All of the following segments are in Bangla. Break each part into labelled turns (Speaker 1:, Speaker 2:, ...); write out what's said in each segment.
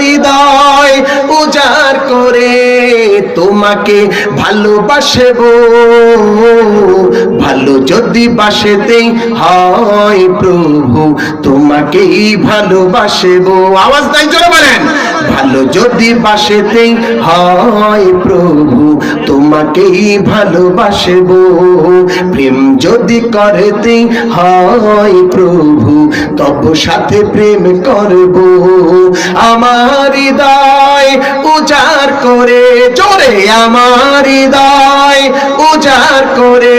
Speaker 1: হৃদয় উজাড় করে তোমাকে ভালোবাসব ভালো যদি বাসেতেই হয় প্রভু, তোমাকেই ভালোবাসব আওয়াজ নাই, জোরে বলেন। ভালো যদি বাসেতেই হয় প্রভু, তোমাকেই ভালোবাসব প্রেম যদি করেতেই হয় প্রভু, তব সাথে প্রেম করব। করে জোরে আমার হৃদয় উজাড় করে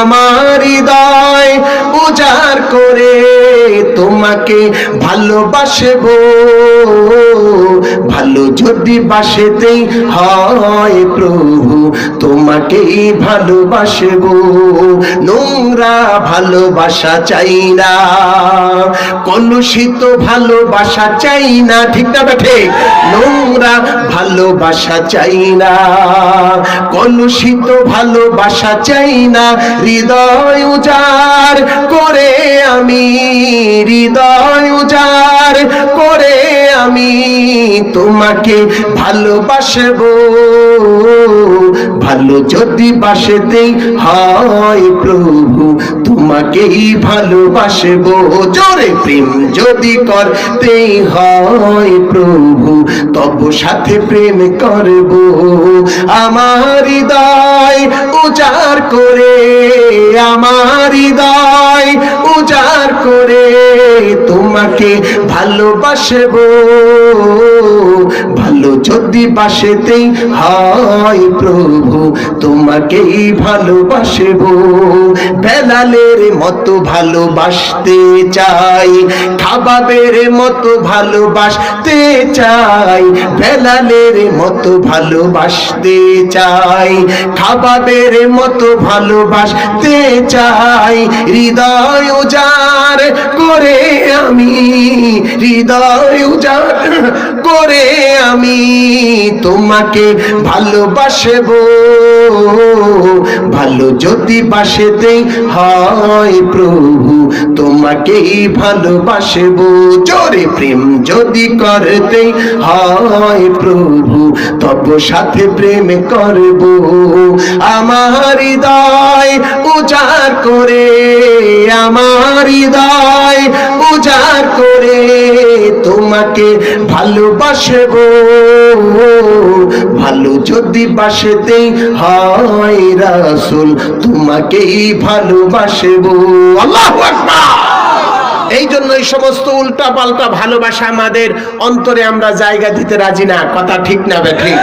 Speaker 1: আমার হৃদয় উজাড় করে তোমাকে ভালোবাসবো। ভালো যদি বাসেতেই হয় প্রভু, তোমাকেই ভালোবাসবো। নোংরা ভালোবাসা চাই না, কলুষিত ভালোবাসা চাই না, ঠিক না বেঠে নোংরা ভালোবাসা চাই না, কলুষিত ভালোবাসা চাই না, হৃদয় উজাড় করে আমি, হৃদয় উজাড় করে আমি তোমাকে ভালোবাসবো। ভালো যদি বাসেতেই হয় প্রভু, তোমাকেই ভালোবাসবো। জোরে প্রেম যদি করতেই হয় প্রভু, তব সাথে প্রেম করব। আমার হৃদয় উজাড় করে, আমার হৃদয় উজাড় করে ভালোবাসবো ভালো যদি বাসেতেই হয় প্রভু, তোমাকেই ভালোবাসবো। বেলালের মতো ভালোবাসতে চাই, খাবাবের মতো ভালোবাসতে চাই, বেলালের মতো ভালোবাসতে চাই, খাবাবের মতো ভালোবাসতে চাই। হৃদয় উজাড় করে আমি, হৃদয় উজাড় করে আমি তোমাকে ভালোবাসবো। ভালো যদি বাসেতেই হয় প্রভু, তোমাকেই ভালোবাসবো। জোরে প্রেম যদি করতেই হয় প্রভু, তব সাথে প্রেম করব। আমার হৃদয় উজাড় করে, আমার হৃদয় উজাড় করে। তোমাকে ভালোবাসে গো। ভালো যদি বাসেতেই হয় রাসুল, তোমাকেই ভালোবাসে গো। আল্লাহ এই জন্য এই সমস্ত উল্টা পাল্টা ভালোবাসা আমাদের অন্তরে আমরা জায়গা দিতে রাজি না। কথা ঠিক না বে ঠিক।